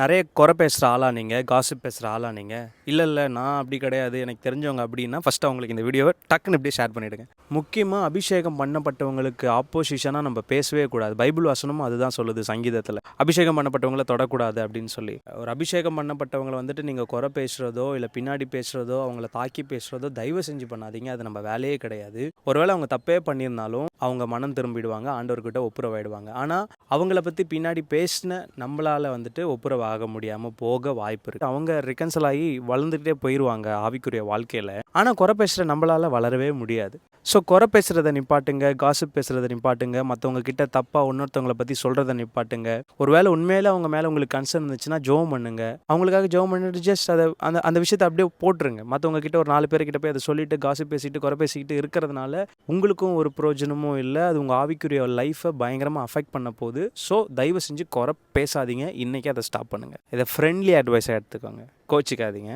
நிறைய குறை பேசுகிற ஆளா நீங்கள் காசிப் பேசுகிற ஆளா நீங்கள் இல்லை இல்லை நான் அப்படி கிடையாது. எனக்கு தெரிஞ்சவங்க அப்படின்னா ஃபஸ்ட்டு அவங்களுக்கு இந்த வீடியோவை டக்குன்னு இப்படியே ஷேர் பண்ணிவிடுங்க முக்கியமாக அபிஷேகம் பண்ணப்பட்டவங்களுக்கு ஆப்போசிஷனாக நம்ம பேசவே கூடாது. பைபிள் வசனமும் அதுதான் சொல்லுது சங்கீதத்தில். அபிஷேகம் பண்ணப்பட்டவங்கள தொடக்கூடாது அப்படின்னு சொல்லி. ஒரு அபிஷேகம் பண்ணப்பட்டவங்களை வந்துட்டு நீங்கள் குறை பேசுகிறதோ இல்லை பின்னாடி பேசுகிறதோ அவங்கள தாக்கி பேசுகிறதோ தயவு செஞ்சு பண்ணாதீங்க. அது நம்ம வேலையே கிடையாது. ஒருவேளை அவங்க தப்பே பண்ணியிருந்தாலும் அவங்க மனம் திரும்பிடுவாங்க. ஆண்டவர்கிட்ட ஒப்புரவாயிடுவாங்க. ஆனால் அவங்கள பற்றி பின்னாடி பேசின நம்மளால் வந்துட்டு ஒப்புரவு ஆக முடியாமல் போக வாய்ப்பு இருக்குது அவங்க ரிகன்சல் ஆகி வளர்ந்துக்கிட்டே போயிடுவாங்க ஆவிக்குரிய வாழ்க்கையில். ஆனால் குறை பேசுகிற நம்மளால் வளரவே முடியாது. ஸோ குறை பேசுகிறத நிப்பாட்டுங்க காசிப் பேசுகிறத நிப்பாட்டுங்க மற்றவங்க கிட்ட தப்பாக இன்னொருத்தவங்களை பற்றி சொல்கிறத நிப்பாட்டுங்க. ஒருவேளை உண்மையில் அவங்க மேலே உங்களுக்கு கன்சர்ன் இருந்துச்சுன்னா ஜோம் பண்ணுங்க. அவங்களுக்காக ஜோம் பண்ணிட்டு ஜஸ்ட் அதை அந்த அந்த விஷயத்தை அப்படியே போட்டுருங்க. மற்றவங்க கிட்ட ஒரு நாலு பேர்கிட்ட போய் அதை சொல்லிட்டு காசிப் பேசிட்டு குறை பேசிக்கிட்டு இருக்கிறதுனால உங்களுக்கும் ஒரு பிரயோஜனமும் இல்லை. அது உங்கள் ஆவிக்குரிய லைஃப்பை பயங்கரமாக அஃபெக்ட் பண்ண போகுது. ஸோ தயவு செஞ்சு குறை பேசாதீங்க. இன்றைக்கி அதை ஸ்டாப் பண்ணுங்கள் இதை ஃப்ரெண்ட்லி அட்வைஸாக எடுத்துக்கோங்க. கோச்சிக்காதீங்க.